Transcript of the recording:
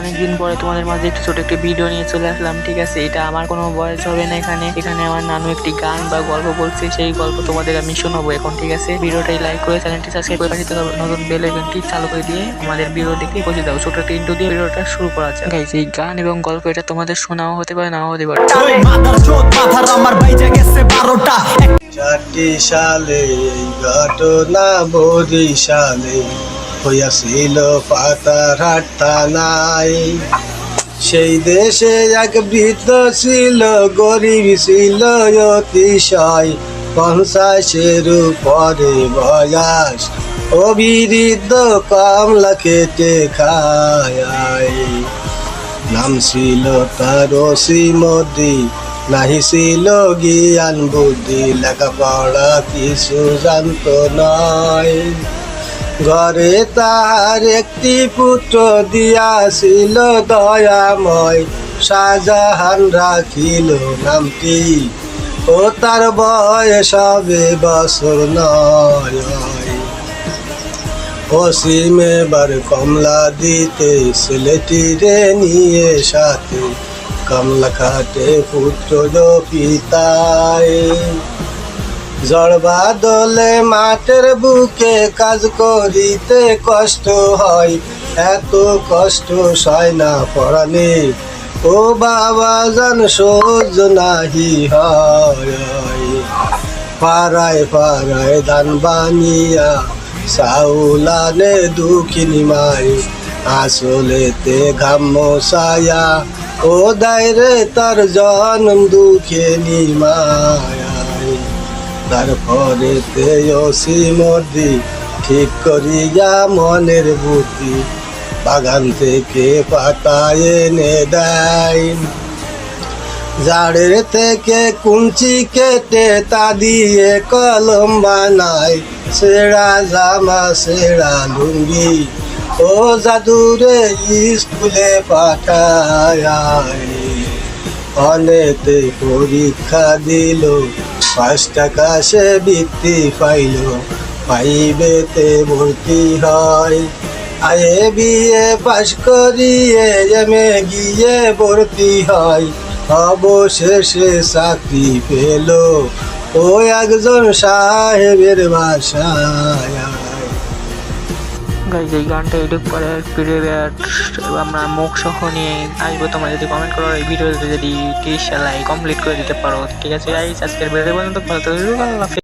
অনেকদিন পরে তোমাদের মাঝে একটু ছোট একটি ভিডিও নিয়ে চলে আসলাম ঠিক আছে? এটা আমার কোনো বয়স হবে না এখানে। এখানে আমার নানু একটি গান বা গল্প বলছে সেই গল্প তোমাদের আমি শোনাবো এখন ঠিক আছে? ভিডিওটাই লাইক করে চ্যানেলটি সাবস্ক্রাইব করে নতুন বেল আইকনটি চালু করে দিয়ে আমাদের ভিডিও দেখে পৌঁছে দাও ছোট একটা ইন্টু দিয়ে ভিডিওটা শুরু করা যাক। গাইজ এই গান এবং গল্প এটা তোমাদের শোনাও হতে পারে নাও হতে পারে। আমার বাইজে গেছে বারোটা। চারটি সালে ঘটনা বরিশালে। হইয়াছিল পাতার হাট থানায় সেই দেশে এক বৃদ্ধ ছিল, গরিব ছিল, অতিশয় পঞ্চাশের উপরে বয়স। অবিরিদ্ধ কমলা কেটে খায়। নাম ছিল তার শ্রীমতী নাহি ছিল জ্ঞান, বুদ্ধি, লেখাপড়া কিছু জানত নয়। ঘরে তার একটি পুত্র দিয়াছিল, দয়াময় শাহজাহান রাখিল নামটি। ও তার বয়স হবে বছর নয়। অসীমে কমলা দিতে ছেলেটিরে নিয়ে সাথে। কমলা খাটে পুত্র পিতায়। ঝড় বাদলে মাঠের বুকে কাজ করিতে কষ্ট হয়। এত কষ্ট সয় না পড়ানে ও বাবা, জান সহ্য নাহি হয়। পাড়ায় পাড়ায় দান বানিয়া সাউলানে দুঃখিনী মাই। আসলেতে ঘাম মশায়া, ও দায়রে তার জন্ম দুঃখিনী মায়াই তারপরে তে অসীমদি ঠিক করিয়া মনের বুদ্ধি বাগান থেকে পাতায় এনে দেয়। জাড়ের থেকে কুঞ্চি কেটে তা দিয়ে কলম বানায়, সেরা জামা, সেরা লুঙ্গি ও জাদুরে স্কুলে পাঠায়। অনেতে পরীক্ষা দিল পাঁচ টাকা সে বৃত্তি পাইল পাইবেতে ভর্তি হয়। আয়ে বিয়ে পাশ করিয়ে এমে গিয়ে ভর্তি হয়। অবশেষে চাকরি পেল ও একজন সাহেবের বাসায়। গাইজ এই গানটা এডিট করে পিরিয়ড আমরা মুখ সহ নিয়ে আসব, তোমরা যদি কমেন্ট করো, এই ভিডিওতে যদি তিরিশ কমপ্লিট করে দিতে পারো। ঠিক আছে গাইজ আজকের ভিডিও পর্যন্ত। ভালো থাকবে।